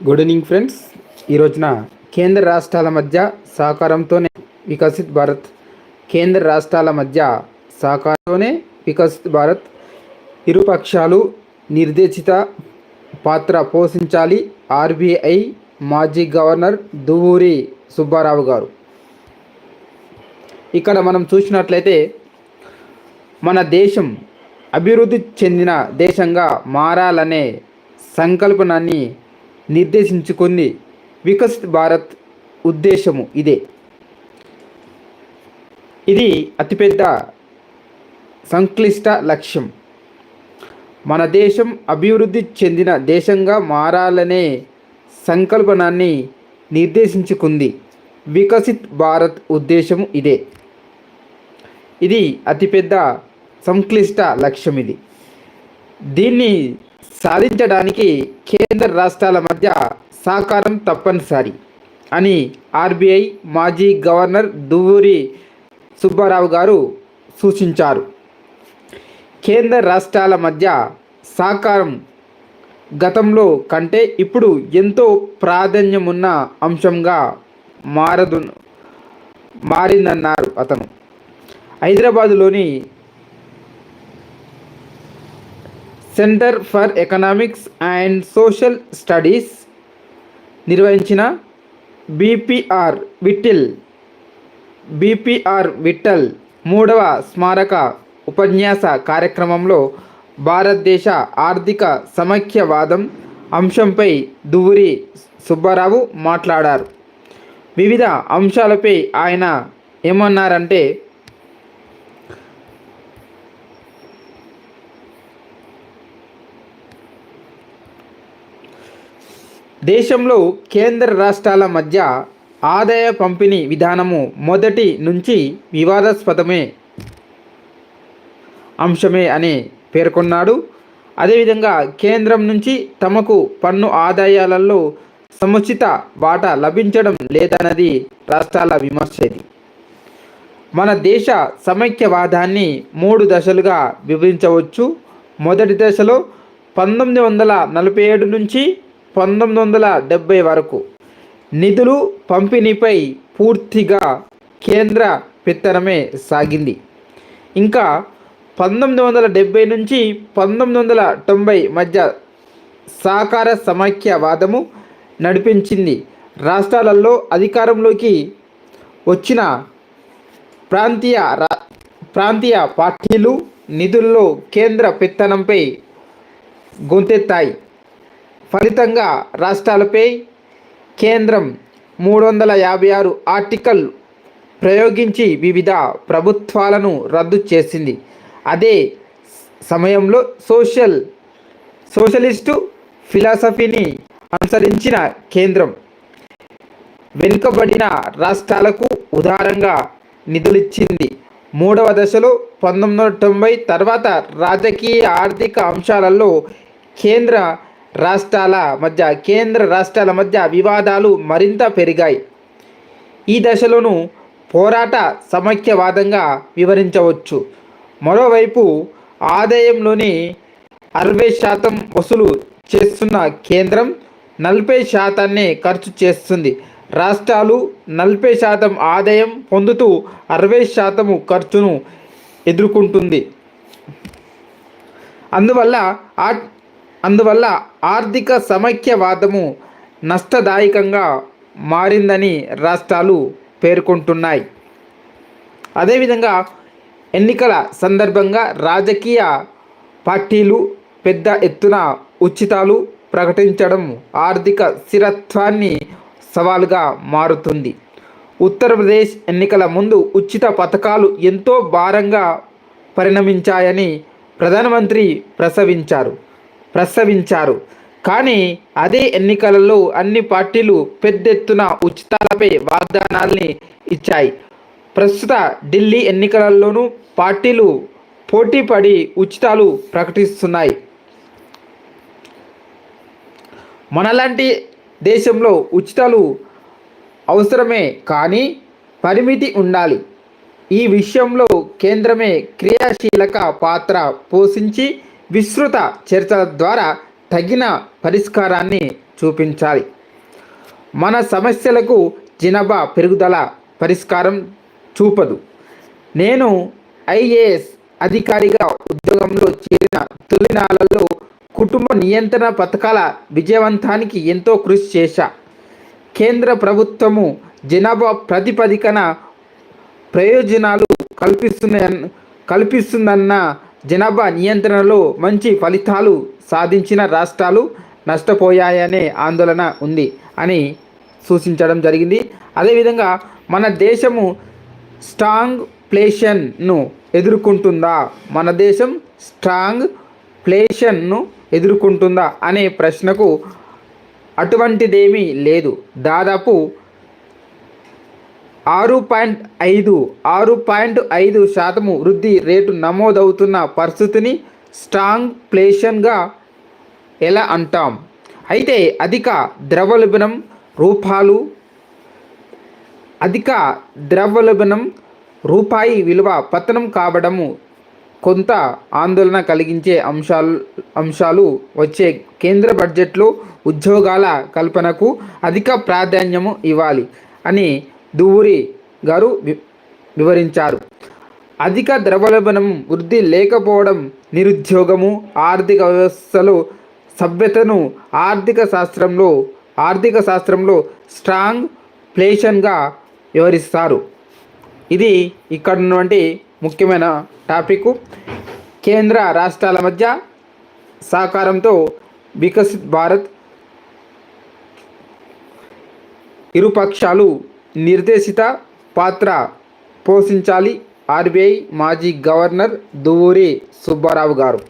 Good evening friends ఈ రోజున కేంద్ర రాష్ట్రాల మధ్య సహకారంతోనే వికసిత్ భారత్ కేంద్ర రాష్ట్రాల మధ్య సహకారంతోనే వికసిత్ భారత్ ఇరుపక్షాలు నిర్దేశిత పాత్ర పోషించాలి. ఆర్బీఐ మాజీ గవర్నర్ దువ్వూరి సుబ్బారావు గారు. ఇక్కడ మనం చూసినట్లయితే మన దేశం అభివృద్ధి చెందిన దేశంగా మారాలనే సంకల్పనాన్ని నిర్దేశించుకుంది వికసిత్ భారత్ ఉద్దేశము ఇదే. ఇది అతిపెద్ద సంక్లిష్ట లక్ష్యం. మన దేశం అభివృద్ధి చెందిన దేశంగా మారాలనే సంకల్పనాన్ని నిర్దేశించుకుంది. వికసిత్ భారత్ ఉద్దేశము ఇదే. ఇది అతిపెద్ద సంక్లిష్ట లక్ష్యం ఇది దీన్ని సాధించడానికి కేంద్ర రాష్ట్రాల మధ్య సహకారం తప్పనిసరి అని ఆర్బీఐ మాజీ గవర్నర్ దువ్వూరి సుబ్బారావు గారు సూచించారు. కేంద్ర రాష్ట్రాల మధ్య సహకారం గతంలో కంటే ఇప్పుడు ఎంతో ప్రాధాన్యమున్న అంశంగా మారదు మారిందన్నారు అతను. హైదరాబాదులోని centre for economics and social studies నిర్వహించిన బీపీఆర్ విఠిల్ బీపీఆర్ విట్టల్ మూడవ స్మారక ఉపన్యాస కార్యక్రమంలో భారతదేశ ఆర్థిక సమైక్యవాదం అంశంపై దువ్వూరి సుబ్బారావు మాట్లాడారు. వివిధ అంశాలపై ఆయన ఏమన్నారంటే దేశంలో కేంద్ర రాష్ట్రాల మధ్య ఆదాయ పంపిణీ విధానము మొదటి నుంచి వివాదాస్పదమే అంశమే అని పేర్కొన్నాడు. అదేవిధంగా కేంద్రం నుంచి తమకు పన్ను ఆదాయాలలో సముచిత వాటా లభించడం లేదన్నది రాష్ట్రాల విమర్శ ఇది మన దేశ సమైక్యవాదాన్ని మూడు దశలుగా విభజించవచ్చు. మొదటి దశలో పంతొమ్మిది వందల నలభై ఏడు నుంచి పంతొమ్మిది వందల డెబ్భై వరకు నిధులు పంపిణీపై పూర్తిగా కేంద్ర పెత్తనమే సాగింది. ఇంకా పంతొమ్మిది వందల డెబ్భై నుంచి పంతొమ్మిది వందల తొంభై మధ్య సహకార సమాఖ్యవాదము నడిపించింది. రాష్ట్రాలలో అధికారంలోకి వచ్చిన ప్రాంతీయ రా ప్రాంతీయ పార్టీలు నిధుల్లో కేంద్ర పెత్తనంపై గొంతెత్తాయి. ఫలితంగా రాష్ట్రాలపై కేంద్రం మూడు వందల యాభై ఆరు ఆర్టికల్ ప్రయోగించి వివిధ ప్రభుత్వాలను రద్దు చేసింది. అదే సమయంలో సోషల్ సోషలిస్టు ఫిలాసఫీని అనుసరించిన కేంద్రం వెనుకబడిన రాష్ట్రాలకు ఉదారంగా నిధులిచ్చింది. మూడవ దశలో పంతొమ్మిది వందల తొంభై తర్వాత రాజకీయ ఆర్థిక అంశాలలో కేంద్ర రాష్ట్రాల మధ్య కేంద్ర రాష్ట్రాల మధ్య వివాదాలు మరింత పెరిగాయి. ఈ దశలోను పోరాట సమైక్యవాదంగా వివరించవచ్చు. మరోవైపు ఆదాయంలోని అరవై శాతం వసూలు చేస్తున్న కేంద్రం నలభై శాతాన్ని ఖర్చు చేస్తుంది. రాష్ట్రాలు నలభై శాతం ఆదాయం పొందుతూ అరవై శాతము ఖర్చును ఎదుర్కొంటుంది. అందువల్ల ఆ అందువల్ల ఆర్థిక సమైక్యవాదము నష్టదాయకంగా మారిందని రాష్ట్రాలు పేర్కొంటున్నాయి. అదేవిధంగా ఎన్నికల సందర్భంగా రాజకీయ పార్టీలు పెద్ద ఎత్తున ఉచితాలు ప్రకటించడం ఆర్థిక స్థిరత్వాన్ని సవాలుగా మారుతుంది. ఉత్తరప్రదేశ్ ఎన్నికల ముందు ఉచిత పథకాలు ఎంతో భారంగా పరిణమించాయని ప్రధానమంత్రి ప్రసవించారు. ప్రసవించారు. కానీ అదే ఎన్నికలలో అన్ని పార్టీలు పెద్ద ఎత్తున ఉచితాలపై వాగ్దానాల్ని ఇచ్చాయి. ప్రస్తుత ఢిల్లీ ఎన్నికలలోనూ పార్టీలు పోటీపడి ఉచితాలు ప్రకటిస్తున్నాయి. మనలాంటి దేశంలో ఉచితాలు అవసరమే కానీ పరిమితి ఉండాలి. ఈ విషయంలో కేంద్రమే క్రియాశీలక పాత్ర పోషించి విస్తృత చర్చల ద్వారా తగిన పరిష్కారాన్ని చూపించాలి. మన సమస్యలకు జనాభా పెరుగుదల పరిష్కారం చూపదు. నేను ఐఏఎస్ అధికారిగా ఉద్యోగంలో చేరిన తొలినాళ్ళలో కుటుంబ నియంత్రణ పథకాల విజయవంతానికి ఎంతో కృషి చేశా. కేంద్ర ప్రభుత్వము జనాభా ప్రతిపదికన ప్రయోజనాలు కల్పిస్తున్న కల్పిస్తుందన్న జనాభా నియంత్రణలో మంచి ఫలితాలు సాధించిన రాష్ట్రాలు నష్టపోయాయనే ఆందోళన ఉంది అని సూచించడం జరిగింది. అదేవిధంగా మన దేశము స్ట్రాంగ్ ప్లేషన్ను ఎదుర్కొంటుందా? మన దేశం స్ట్రాంగ్ ప్లేషన్ను ఎదుర్కొంటుందా? అనే ప్రశ్నకు అటువంటిదేమీ లేదు. దాదాపు ఆరు పాయింట్ ఐదు ఆరు పాయింట్ ఐదు శాతము వృద్ధి రేటు నమోదవుతున్న పరిస్థితిని స్ట్రాంగ్ ప్లేషన్గా ఎలా అంటాం? అయితే అధిక ద్రవలభనం రూపాలు అధిక ద్రవ్యోల్బణం రూపాయి విలువ పతనం కావడము కొంత ఆందోళన కలిగించే అంశాలు అంశాలు వచ్చే కేంద్ర బడ్జెట్లో ఉద్యోగాల కల్పనకు అధిక ప్రాధాన్యము ఇవ్వాలి అని దూరి గారు వి- వివరించారు. అధిక ద్రవ్యోల్బణం వృద్ధి లేకపోవడం నిరుద్యోగము ఆర్థిక వ్యవస్థలో సభ్యతను ఆర్థిక శాస్త్రంలో ఆర్థిక శాస్త్రంలో స్ట్రాంగ్ ప్లేషన్గా వివరిస్తారు. ఇది ఇక్కడ ఉన్నటువంటి ముఖ్యమైన టాపిక్. కేంద్ర రాష్ట్రాల మధ్య సహకారంతో వికసిత్ భారత్ ఇరుపక్షాలు నిర్దేశిత పాత్ర పోషించాలి. ఆర్బీఐ మాజీ గవర్నర్ దువ్వూరి సుబ్బారావు గారు.